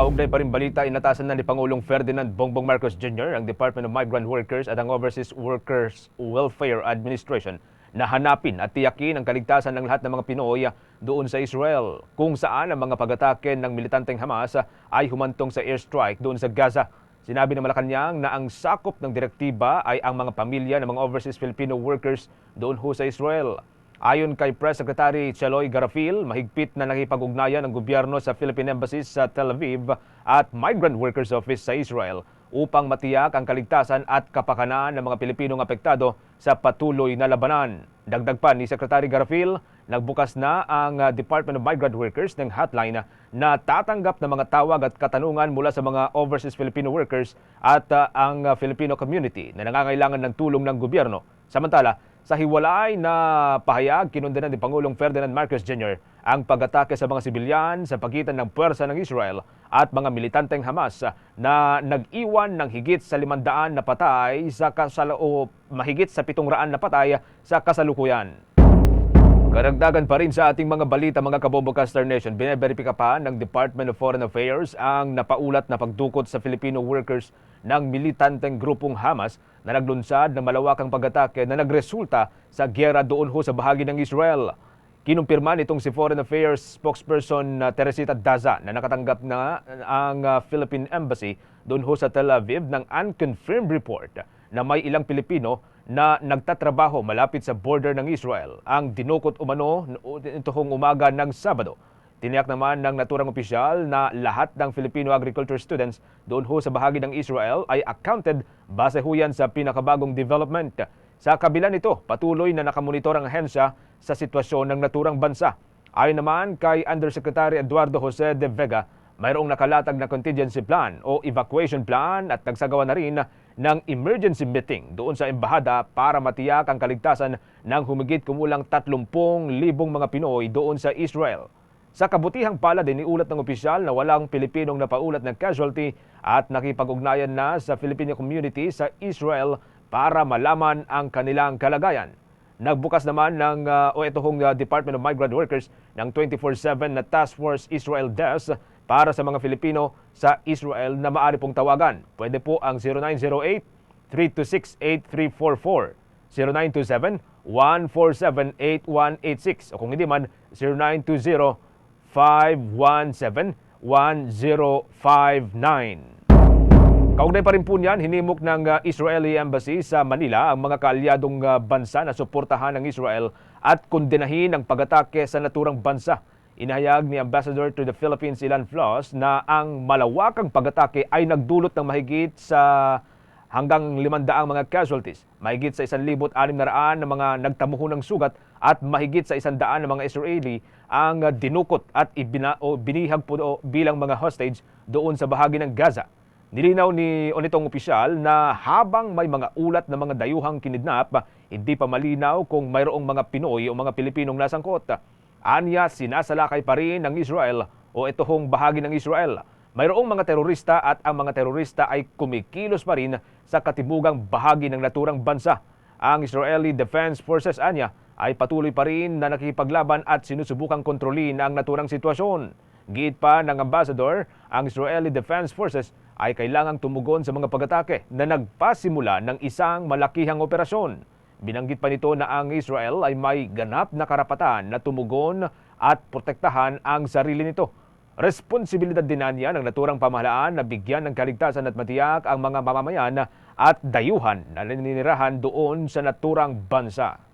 Kaugnay pa rin balita, inatasan na ni Pangulong Ferdinand Bongbong Marcos Jr. ang Department of Migrant Workers at ang Overseas Workers Welfare Administration na hanapin at tiyakin ang kaligtasan ng lahat ng mga Pinoy doon sa Israel, kung saan ang mga pag-atake ng militanteng Hamas ay humantong sa airstrike doon sa Gaza. Sinabi ng Malacanang na ang sakop ng direktiba ay ang mga pamilya ng mga overseas Filipino workers doon ho sa Israel. Ayon kay Press Secretary Cheloy Garafil, mahigpit na nakipag-ugnayan ng gobyerno sa Philippine Embassy sa Tel Aviv at Migrant Workers Office sa Israel upang matiyak ang kaligtasan at kapakanan ng mga Pilipinong apektado sa patuloy na labanan. Dagdag pa ni Secretary Garafil, nagbukas na ang Department of Migrant Workers ng hotline na tatanggap ng mga tawag at katanungan mula sa mga overseas Filipino workers at uh, ang Filipino community na nangangailangan ng tulong ng gobyerno. Samantala, sa hiwalay na pahayag, kinundanan ni Pangulong Ferdinand Marcos Jr. ang pag-atake sa mga sibilyan sa pagitan ng puwersa ng Israel at mga militanteng Hamas na nag-iwan ng higit sa limandaan na patay sa kasalo mahigit sa pitong raan na patay sa kasalukuyan. Karagdagan pa rin sa ating mga balita mga Kabobo Caster Nation, bineberipika pa ng Department of Foreign Affairs ang napaulat na pagdukot sa Filipino workers ng militanteng grupong Hamas na naglunsad ng malawakang pag-atake na nagresulta sa gyera doon ho sa bahagi ng Israel. Kinumpirma nitong si Foreign Affairs spokesperson na Teresita Daza na nakatanggap na ang uh, Philippine Embassy doon ho sa Tel Aviv ng unconfirmed report na may ilang Pilipino na nagtatrabaho malapit sa border ng Israel ang dinukot umano nitong umaga ng Sabado. Tiniyak naman ng naturang opisyal na lahat ng Filipino agriculture students doon ho sa bahagi ng Israel ay accounted base ho sa pinakabagong development. Sa kabila nito, patuloy na nakamonitor ang ahensya sa sitwasyon ng naturang bansa. Ayon naman kay Undersecretary Eduardo Jose de Vega, mayroong nakalatag na contingency plan o evacuation plan at nagsagawa na rin ng emergency meeting doon sa embahada para matiyak ang kaligtasan ng humigit kumulang 30,000 mga Pinoy doon sa Israel. Sa kabutihang palad, iniulat ng opisyal na walang Pilipinong napaulat ng casualty at nakipag-ugnayan na sa Filipino community sa Israel para malaman ang kanilang kalagayan. Nagbukas naman ng uh, o ito hong uh, Department of Migrant Workers ng 24/7 na Task Force Israel Desk para sa mga Filipino sa Israel na maaari pong tawagan. Pwede po ang 0908-326-8344, 0927-147-8186 o kung hindi man 0920-517-1059. Kaugnay pa rin po niyan, hinimok ng uh, Israeli Embassy sa Manila ang mga kaalyadong uh, bansa na suportahan ng Israel at kondenahin ang pag-atake sa naturang bansa. Inahayag ni Ambassador to the Philippines Ilan Flos na ang malawakang pag-atake ay nagdulot ng mahigit sa hanggang 500 mga casualties, mahigit sa 1,600 na mga nagtamuho ng sugat at mahigit sa 100 na mga Israeli ang dinukot at ibina, o binihag po bilang mga hostage doon sa bahagi ng Gaza. Nilinaw ni onitong opisyal na habang may mga ulat na mga dayuhang kinidnap, hindi pa malinaw kung mayroong mga Pinoy o mga Pilipinong nasangkot. Anya, sinasalakay pa rin ng Israel o ito hong bahagi ng Israel. Mayroong mga terorista at ang mga terorista ay kumikilos pa rin sa katibugang bahagi ng naturang bansa. Ang Israeli Defense Forces anya ay patuloy pa rin na nakikipaglaban at sinusubukang kontrolin ang naturang sitwasyon. Giit pa ng ambassador, ang Israeli Defense Forces ay kailangang tumugon sa mga pag-atake na nagpasimula ng isang malakihang operasyon. Binanggit pa nito na ang Israel ay may ganap na karapatan na tumugon at protektahan ang sarili nito. Responsibilidad din niya ng naturang pamahalaan na bigyan ng kaligtasan at matiyak ang mga mamamayan at dayuhan na naninirahan doon sa naturang bansa.